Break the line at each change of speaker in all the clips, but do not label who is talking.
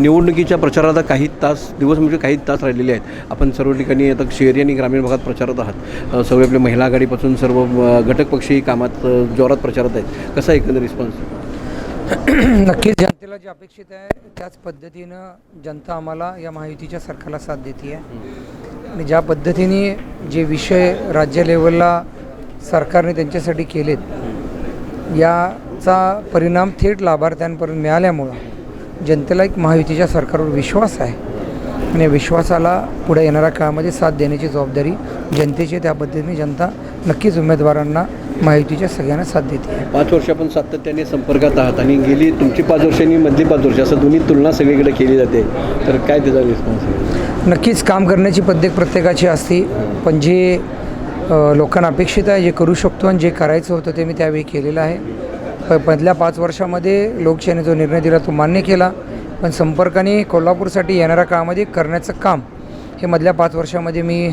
निवडणुकीच्या प्रचाराला काही तास दिवस म्हणजे काही तास राहिलेले आहेत. आपण सर्व ठिकाणी आता शहरी आणि ग्रामीण भागात प्रचारात आहात. अ, सर्व आपल्या महिला आघाडीपासून सर्व घटक पक्षी कामात जोरात प्रचारात आहेत. कसा आहे एकंदर रिस्पॉन्स
नक्कीच जनतेला जे अपेक्षित आहे त्याच पद्धतीनं जनता आम्हाला या महायुतीच्या सरकारला साथ देते आहे आणि ज्या पद्धतीने जे विषय राज्य लेवलला सरकारने त्यांच्यासाठी केलेत याचा परिणाम थेट लाभार्थ्यांपर्यंत मिळाल्यामुळं जनतेला एक महायुतीच्या सरकारवर विश्वास आहे. आणि या विश्वासाला पुढे येणाऱ्या काळामध्ये साथ देण्याची जबाबदारी जनतेची आहे. त्या पद्धतीने जनता नक्कीच उमेदवारांना महायुतीच्या सगळ्यांना साथ देते.
पाच वर्ष आपण सातत्याने संपर्कात आहात आणि गेली तुमची पाच वर्ष आणि मधली पाच वर्ष असं दोन्ही तुलना सगळीकडे केली जाते. तर काय त्याचा रिस्पॉन्स
नक्कीच काम करण्याची पद्धत प्रत्येकाची असते पण जे लोकांना अपेक्षित आहे जे करू शकतो आणि जे करायचं होतं ते मी त्यावेळी केलेलं आहे. प मधल्या पाच वर्षामध्ये लोकशाहीने जो निर्णय दिला तो मान्य केला. पण संपर्काने कोल्हापूरसाठी येणाऱ्या काळामध्ये करण्याचं काम हे मधल्या पाच वर्षामध्ये मी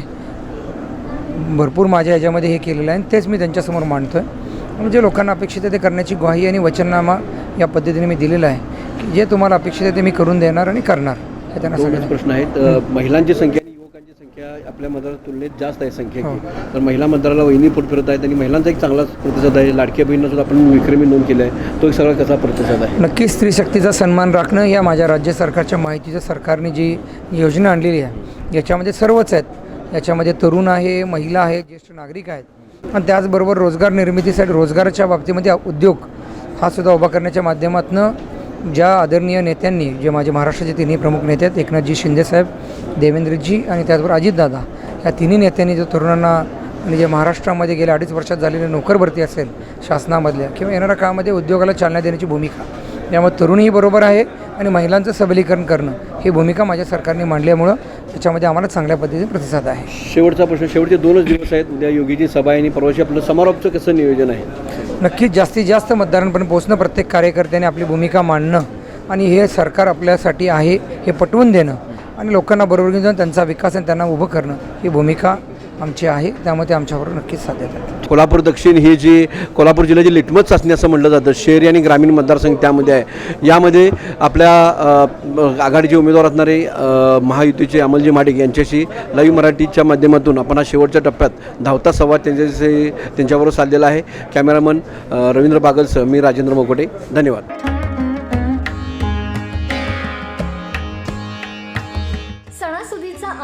भरपूर माझ्या ह्याच्यामध्ये हे केलेलं आहे आणि तेच मी त्यांच्यासमोर मांडतो आहे आणि जे लोकांना अपेक्षित आहे ते करण्याची ग्वाही आणि वचननामा या पद्धतीने मी दिलेला आहे. की जे तुम्हाला अपेक्षित आहे ते मी करून देणार आणि करणार. हे त्यांना
दोनच
सगळ्यांना
प्रश्न आहेत. महिलांची संख्या संख्या आपल्या मतदार तुलनेत जास्त आहे संख्या
हो.
तर महिला मतदाराला वहिनी पोट फिरत आहेत आणि महिलांचा एक चांगलाच प्रतिसाद आहे. लाडक्या बहिणींना सुद्धा आपण विक्रमी नोंद केला आहे. तो एक सगळा कसा प्रतिसाद आहे?
नक्कीच स्त्री शक्तीचा सन्मान राखणं या माझ्या राज्य सरकारच्या माहितीचं सरकारने जी योजना आणलेली आहे याच्यामध्ये सर्वच आहेत. याच्यामध्ये तरुण आहे महिला आहे ज्येष्ठ नागरिक आहेत. आणि त्याचबरोबर रोजगार निर्मितीसाठी रोजगाराच्या बाबतीमध्ये उद्योग हा सुद्धा उभा करण्याच्या माध्यमातून ज्या आदरणीय नेत्यांनी जे माझे महाराष्ट्राचे तिन्ही प्रमुख नेते आहेत एकनाथजी शिंदेसाहेब देवेंद्रजी आणि त्याचबरोबर अजितदादा या तिन्ही नेत्यांनी जो तरुणांना आणि जे महाराष्ट्रामध्ये गेल्या अडीच वर्षात झालेली नोकरभरती असेल शासनामधल्या किंवा येणाऱ्या काळामध्ये उद्योगाला चालना देण्याची भूमिका यामुळे तरुणही बरोबर आहे आणि महिलांचं सबलीकरण करणं ही भूमिका माझ्या सरकारने मांडल्यामुळं त्याच्यामध्ये आम्हाला चांगल्या पद्धतीने प्रतिसाद आहे.
शेवटचा प्रश्न शेवटचे दोनच दिवस आहेत. उद्या योगीची सभा आहे आणि परवाशी आपलं समारोपचं कसं नियोजन आहे?
नक्कीच जास्तीत जास्त मतदारांपर्यंत पोहोचणं प्रत्येक कार्यकर्त्याने आपली भूमिका मांडणं आणि हे सरकार आपल्यासाठी आहे हे पटवून देणं आणि लोकांना बरोबर घेऊन जाऊन त्यांचा विकास आणि त्यांना उभं करणं ही भूमिका आमची आहे त्यामुळे ते आमच्याबरोबर नक्कीच साध्य देतात.
कोल्हापूर दक्षिण ही जी कोल्हापूर जिल्ह्याची लिटमस चाचणी असं म्हटलं जातं शहरी आणि ग्रामीण मतदारसंघ त्यामध्ये आहे. यामध्ये आपल्या आघाडीचे उमेदवार असणारे महायुतीचे अमलजी माडिक यांच्याशी लाईव्ह मराठीच्या माध्यमातून आपण हा शेवटच्या टप्प्यात धावता संवाद त्यांच्याशी त्यांच्याबरोबर साधलेला आहे. कॅमेरामन रवींद्र बागलसह मी राजेंद्र मोकोटे. धन्यवाद.